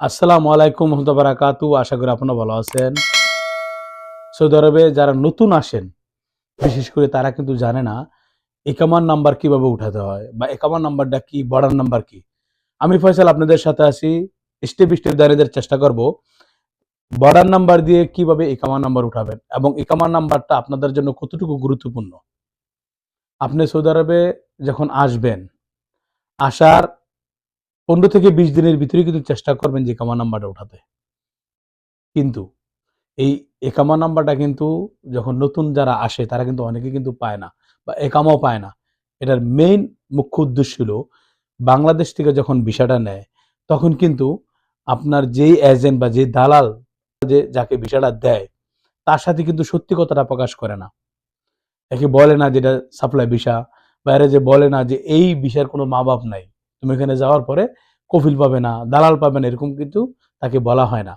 আসসালামু আলাইকুম রহমতুল্লাহ বারাকাতু আশা করি আপনারা ভালো আছেন। সৌদি আরবে যারা নতুন আসেন, বিশেষ করে তারা কিন্তু জানে না একামার নাম্বার কীভাবে উঠাতে হয় বা একামার নাম্বারটা কি, বর্ডার নাম্বার কি। আমি ফয়সাল আপনাদের সাথে আসি স্টেপ স্টেপ দাঁড়িয়ে চেষ্টা করব। বর্ডার নাম্বার দিয়ে কীভাবে একামার নাম্বার উঠাবেন এবং একামার নাম্বারটা আপনাদের জন্য কতটুকু গুরুত্বপূর্ণ। আপনি সৌদি আরবে যখন আসবেন, আসার পনেরো থেকে বিশ দিনের ভিতরে কিন্তু চেষ্টা করবেন যে একামা নাম্বারটা উঠাতে কিন্তু এই একামা নাম্বারটা কিন্তু যখন নতুন যারা আসে, তারা কিন্তু অনেকে কিন্তু পায় না বা একামাও পায় না। এটার মেইন মুখ্য উদ্দেশ্য হলো, বাংলাদেশ থেকে যখন ভিসাটা নেয়, তখন কিন্তু আপনার যেই এজেন্ট বা যে দালাল যে যাকে ভিসাটা দেয়, তার সাথে কিন্তু সত্যি কথাটা প্রকাশ করে না। একে বলে না যেটা সাপ্লাই ভিসা বাইরে যে বলে না যে এই বিষয়ের কোনো মা বাপ নাই। তুমি এখানে যাওয়ার পরে কফিল পাবে না, দালাল পাবে না, এরকম কিন্তু তাকে বলা হয় না।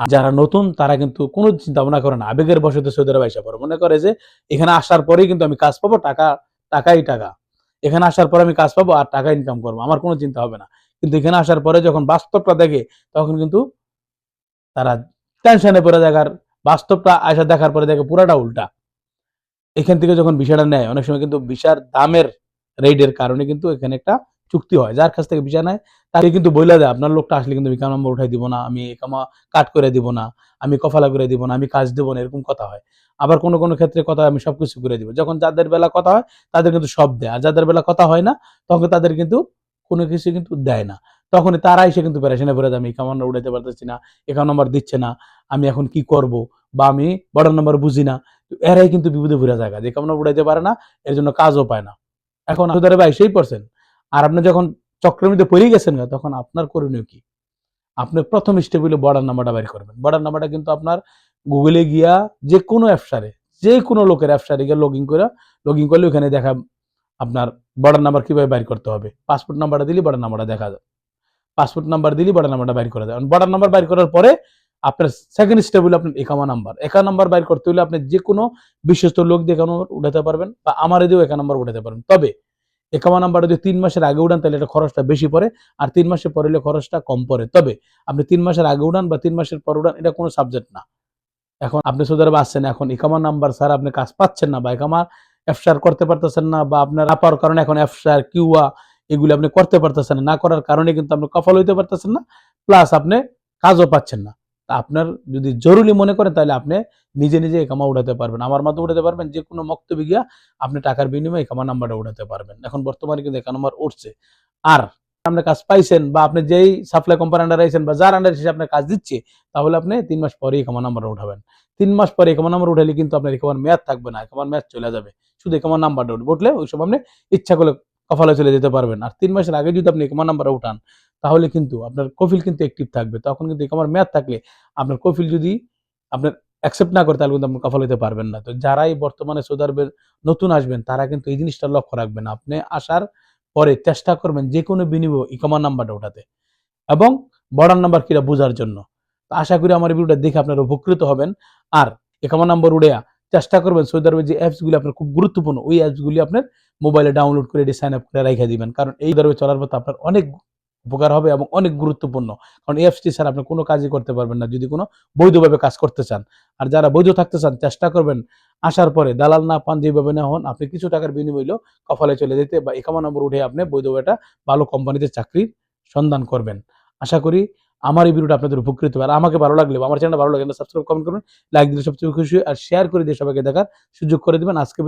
আর যারা নতুন, তারা কিন্তু কোনো চিন্তা ভাবনা করে না। আবেগের বসতে সৌদি আরবে আসা পড়ে। মনে করে যে এখানে আসার পরেই কিন্তু আমি কাজ পাবো, টাকা, টাকাই টাকা। এখানে আসার পরে আমি কাজ পাবো আর টাকা ইনকাম করব। আমার কোনো চিন্তা হবে না। কিন্তু এখানে আসার পরে যখন বাস্তবটা দেখে, তখন কিন্তু তারা টেনশনে পড়ে দেখার বাস্তবটা আসা দেখার পরে দেখে পুরাটা উল্টা। এখান থেকে যখন বিষয়টা নেয়, অনেক সময় কিন্তু বিষার দামের রেটের কারণে কিন্তু এখানে একটা চুক্তি হয়। যার কাছ থেকে বিষা নেয়, তাকে কিন্তু বইলা দেয়, আপনার লোকটা আসলে কিন্তু বিকাম নম্বর উঠাই দিব না, আমি কামা কাট করে দিব না, আমি কফালা করে দিব না, আমি কাজ দেবো না, এরকম কথা হয়। আবার কোনো কোনো ক্ষেত্রে কথা আমি সবকিছু করে দিব। যখন যাদের বেলা কথা হয়, তাদের কিন্তু সব দেয়। আর যাদের বেলা কথা হয় না, তখন তাদের কিন্তু কোনো কিছু কিন্তু দেয় না। তখন তারা এসে কিন্তু প্যারেশনে পড়ে যায় আমি কামান উঠাইতে পারতেছি না একাউন্ট নম্বর দিচ্ছে না, আমি এখন কি করব? বা আমি বড় নম্বর বুঝি না। এরাই কিন্তু বিপদে ভরে জায়গা যে কামনা উঠাইতে পারে না, এর জন্য কাজও পায় না। এখন আসলে ভাই সেই পারছেন? আর আপনি যখন চক্রের মধ্যে পড়ে গেছেন না তখন আপনার করণীয় কি? আপনি প্রথম স্টেপ হইলে বর্ডার নাম্বারটা বাইর করবেন। বর্ডার নাম্বারটা কিন্তু আপনার গুগলে গিয়া যে কোনো অ্যাপসারে যে কোনো লোকের অ্যাপসারে গিয়ে লগ ইন করে লগ ইন করলে ওখানে দেখা আপনার বর্ডার নাম্বার কীভাবে বাইর করতে হবে। পাসপোর্ট নাম্বারটা দিলে বর্ডার নাম্বারটা দেখা যায়। পাসপোর্ট নাম্বার দিলে বর্ডার নাম্বারটা বাইর করা যায় বর্ডার নাম্বার বাইর করার পরে আপনার সেকেন্ড স্টেপ হলো আপনার একামা নাম্বার একা নাম্বার বাইর করতে হলে আপনি যে কোনো বিশ্বস্ত লোক দিয়ে একা নম্বর উঠাতে পারবেন বা আমার দিয়েও একা নাম্বার উঠাতে পারবেন। তবে একামা নাম্বার যদি তিন মাসের আগে উঠান তাহলে এটা খরচটা বেশি পড়ে। আর তিন মাসে পরে খরচটা কম পড়ে। তবে আপনি তিন মাসের আগে উঠান বা তিন মাসের পর উঠান এটা কোনো সাবজেক্ট না। এখন আপনি সৌদি আরবে আসছেন, এখন একামা নাম্বার স্যার আপনি কাজ পাচ্ছেন না বা একামা এফসার করতে পারতেছেন না বা আপনার পাওয়ার কারণে এখন এফসার কিউয়া এগুলি আপনি করতে পারতেছেন না। করার কারণে কিন্তু আপনি কফল হইতে পারতেছেন না প্লাস আপনি কাজও পাচ্ছেন না। আপনার যদি জরুরি মনে করেন, তাহলে আপনি নিজে নিজে একামা উঠাতে পারবেন। আমার মাধ্যমে উঠাতে পারবেন যে কোনো মক্তব্য গিয়া আপনি টাকার বিনিময়ে একামা নাম্বারটা উঠাতে পারবেন। এখন বর্তমানে কিন্তু একা নাম্বার উঠছে। আর আপনি কাজ পাইছেন বা আপনি যেই সাপ্লাই কোম্পানি আন্ডার আইছেন বা যার আন্ডার এসে আপনার কাজ দিচ্ছে, তাহলে আপনি তিন মাস পরে একামা নাম্বার উঠাবেন। তিন মাস পরে একামা নাম্বার উঠালে কিন্তু আপনার একামার মেয়াদ থাকবে না একামার মেয়াদ চলে যাবে। শুধু একামার নাম্বারটা উঠবে উঠলে ওই সব আপনি ইচ্ছা করলে কফালে চলে যেতে পারবেন। আর তিন মাসের আগে যদি আপনি একামা নাম্বার উঠান তাহলে কিন্তু আপনার কফিল কিন্তু অ্যাক্টিভ থাকবে। তখন কিন্তু একামার মেয়াদ থাকলে আপনার কফিল যদি আপনার অ্যাকসেপ্ট না করে, তাহলে কিন্তু আপনি কফল হতে পারবেন না। তো যারাই বর্তমানে সৌদি নতুন আসবেন, তারা কিন্তু এই জিনিসটা লক্ষ্য রাখবেন। আপনি আসার পরে চেষ্টা করবেন যে কোনো বিনিময় ইকামার নাম্বারটা ওঠাতে এবং বর্ডার নাম্বার কিরা বোঝার জন্য। তো আশা করি আমার ভিডিওটা দেখে আপনারা উপকৃত হবেন। আর একামার নাম্বার উড়ে চেষ্টা করবেন সৌদি যে অ্যাপসগুলি আপনার খুব গুরুত্বপূর্ণ, ওই অ্যাপসগুলি আপনার মোবাইলে ডাউনলোড করে এটি সাইন আপ করে রেখে দিবেন। কারণ এই ধরবে চলার পথে আপনার অনেক উপকার হবে এবং অনেক গুরুত্বপূর্ণ। কারণ অ্যাপসটি ছাড়া আপনি কোনো কাজই করতে পারবেন না যদি কোনো বৈধভাবে কাজ করতে চান। আর যারা বৈধ থাকতে চান, চেষ্টা করবেন আসার পরে দালাল না পান, যেভাবে না হন, আপনি কিছু টাকার বিনিময় কফালে চলে যেতে বা একামা নম্বর উঠে আপনি বৈধভাবে একটা ভালো কোম্পানিতে চাকরির সন্ধান করবেন। আশা করি আমার এই ভিডিওটা আপনাদের উপকৃত হবে। আর আমাকে ভালো লাগলে আমার চ্যানেল ভালো লাগলে সাবস্ক্রাইব কমেন্ট করবেন লাইক দিলে সবচেয়ে খুশি আর শেয়ার করে দিয়ে সবাইকে দেখার সুযোগ করে দেবেন। আজকে